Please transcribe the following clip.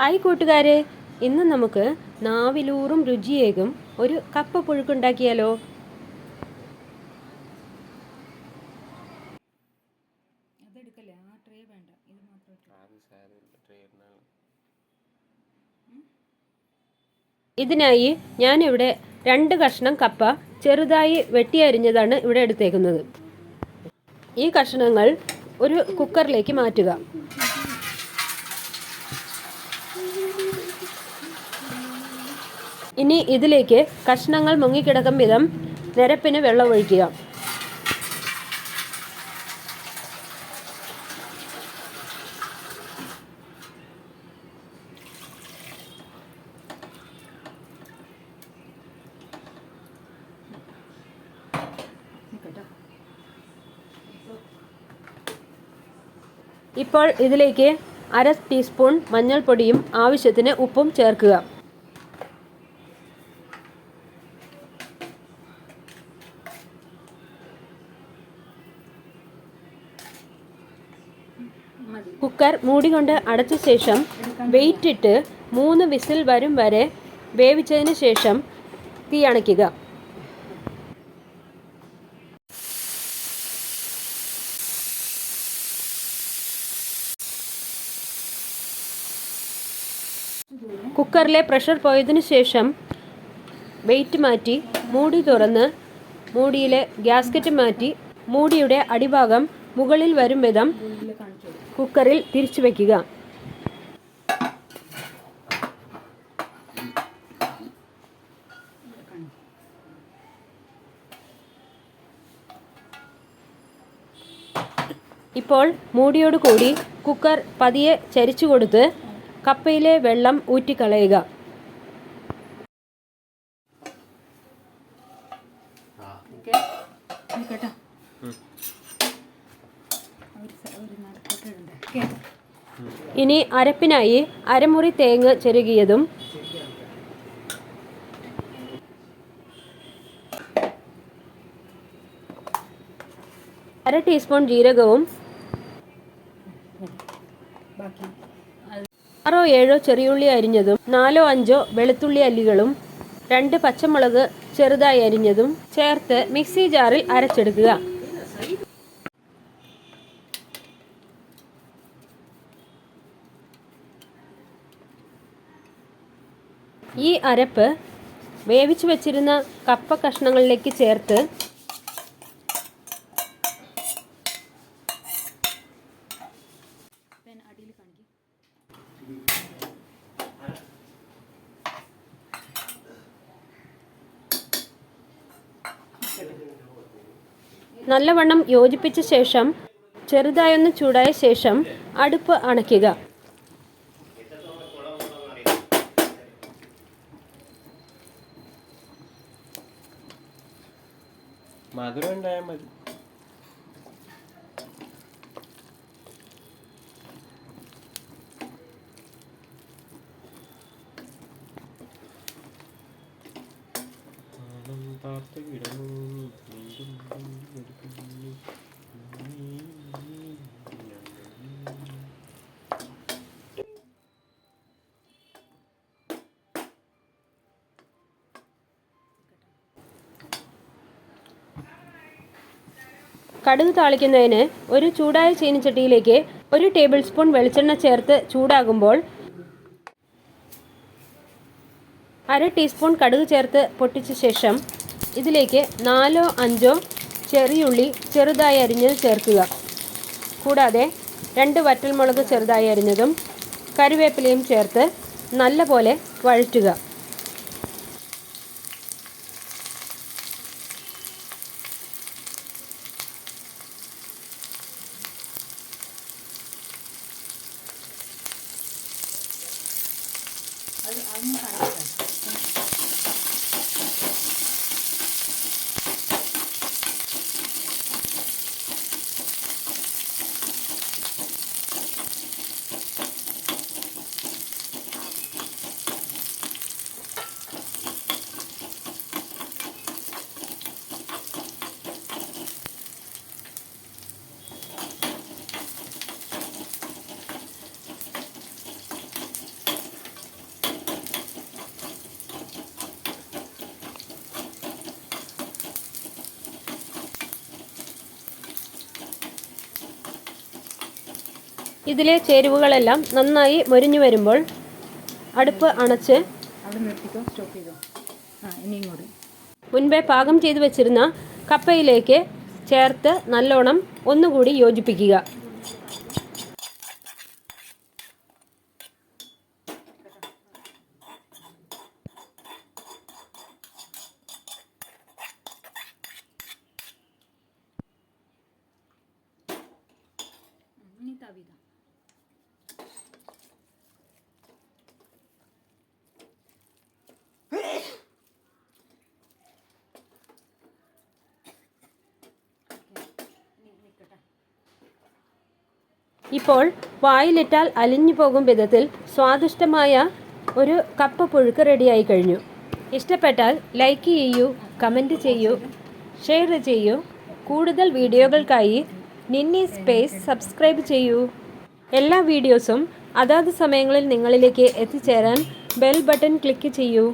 Hi കൂട്ടുകാരെ ഇന്ന് നമുക്ക് നാവിലൂറും രുചിയേകും ഒരു കപ്പ പുഴുക്കുണ്ടാക്കിയാലോ? അതെടുക്കല്ലേ? ആ ട്രേ വേണ്ട. ഇത് മാത്രം എടുത്തോ. അത് സാരമില്ല ട്രേ ഇടുന്നതാണ് ഇതിനായി ഞാനിവിടെ രണ്ട് കഷ്ണം കപ്പ ചെറുതായി വെട്ടിയരിഞ്ഞതാണ് ഇവിടെ എടുത്തേക്കുന്നത്. ഈ കഷ്ണങ്ങൾ ഒരു കുക്കറിലേക്ക് മാറ്റുക. ഇനി ഇതിലേക്ക് കഷ്ണങ്ങൾ മുങ്ങിക്കിടക്കും വിധം നിരപ്പിന് വെള്ളമൊഴിക്കുക ഇപ്പോൾ ഇതിലേക്ക് അര ടീസ്പൂൺ മഞ്ഞൾപ്പൊടിയും ആവശ്യത്തിന് ഉപ്പും ചേർക്കുക. കുക്കർ മൂടികൊണ്ട് അടച്ച ശേഷം വെയിറ്റ് ഇട്ട് മൂന്ന് വിസിൽ വരും വരെ വേവിച്ചതിന് ശേഷം തീ അണയ്ക്കുക. കുക്കറിലെ പ്രഷർ പോയതിനു ശേഷം വെയിറ്റ് മാറ്റി മൂടി തുറന്ന് മൂടിയിലെ ഗ്യാസ്കറ്റ് മാറ്റി മൂടിയുടെ അടിഭാഗം മുകളിൽ വരും വിധം കുക്കറിൽ തിരിച്ചു വയ്ക്കുക ഇപ്പോൾ മൂടിയോട് കൂടി കുക്കർ പതിയെ ചരിച്ചു കൊടുത്ത് കപ്പയിലെ വെള്ളം ഊറ്റിക്കളയുക. കേട്ടോ. ഒരു ഒരു ഇനി അരപ്പിനായി അരമുറി തേങ്ങ ചെരുകിയതും അര ടീസ്പൂൺ ജീരകവും ആറോ ഏഴോ ചെറിയുള്ളി അരിഞ്ഞതും നാലോ അഞ്ചോ വെളുത്തുള്ളി അല്ലികളും രണ്ട് പച്ചമുളക് ചെറുതായി അരിഞ്ഞതും ചേർത്ത് മിക്സി ജാറിൽ അരച്ചെടുക്കുക. ഈ അരപ്പ് വേവിച്ചു വെച്ചിരുന്ന കപ്പ കഷ്ണങ്ങളിലേക്ക് ചേർത്ത് നല്ലവണ്ണം യോജിപ്പിച്ച ശേഷം ചെറുതായൊന്ന് ചൂടായ ശേഷം അടുപ്പ് അണയ്ക്കുക. മധുരം ഉണ്ടായാൽ മതി. ആണം പാർത്ത് കിടന്നു. കടുക് താളിക്കുന്നതിന് ഒരു ചൂടായ ചീനിച്ചട്ടിയിലേക്ക് ഒരു ടേബിൾ സ്പൂൺ വെളിച്ചെണ്ണ ചേർത്ത് ചൂടാകുമ്പോൾ അര ടീസ്പൂൺ കടുക് ചേർത്ത് പൊട്ടിച്ച ശേഷം ഇതിലേക്ക് നാലോ അഞ്ചോ ചെറിയുള്ളി ചെറുതായി അരിഞ്ഞത് ചേർക്കുക. കൂടാതെ രണ്ട് വറ്റൽമുളക് ചെറുതായി അരിഞ്ഞതും കറിവേപ്പിലയും ചേർത്ത് നല്ലപോലെ വഴറ്റുക. Bánh. ഇതിലെ ചേരുവകളെല്ലാം നന്നായി മൊരിഞ്ഞു വരുമ്പോൾ അടുപ്പ് അണച്ച് മുൻപേ പാകം ചെയ്തു വെച്ചിരുന്ന കപ്പയിലേക്ക് ചേർത്ത് നല്ലോണം ഒന്നുകൂടി യോജിപ്പിക്കുക. ഇനി ഇപ്പോൾ വായിലിട്ടാൽ അലിഞ്ഞു പോകും വിധത്തിൽ സ്വാദിഷ്ടമായ ഒരു കപ്പ് പുഴുക്ക് റെഡിയായി കഴിഞ്ഞു. ഇഷ്ടപ്പെട്ടാൽ ലൈക്ക് ചെയ്യൂ കമന്റ് ചെയ്യൂ ഷെയർ ചെയ്യൂ. കൂടുതൽ വീഡിയോകൾക്കായി നിന്നി സ്പേസ് സബ്സ്ക്രൈബ് ചെയ്യൂ. എല്ലാ വീഡിയോസും അതാത് സമയങ്ങളിൽ നിങ്ങളിലേക്ക് എത്തിച്ചേരാൻ ബെൽ ബട്ടൺ ക്ലിക്ക് ചെയ്യൂ.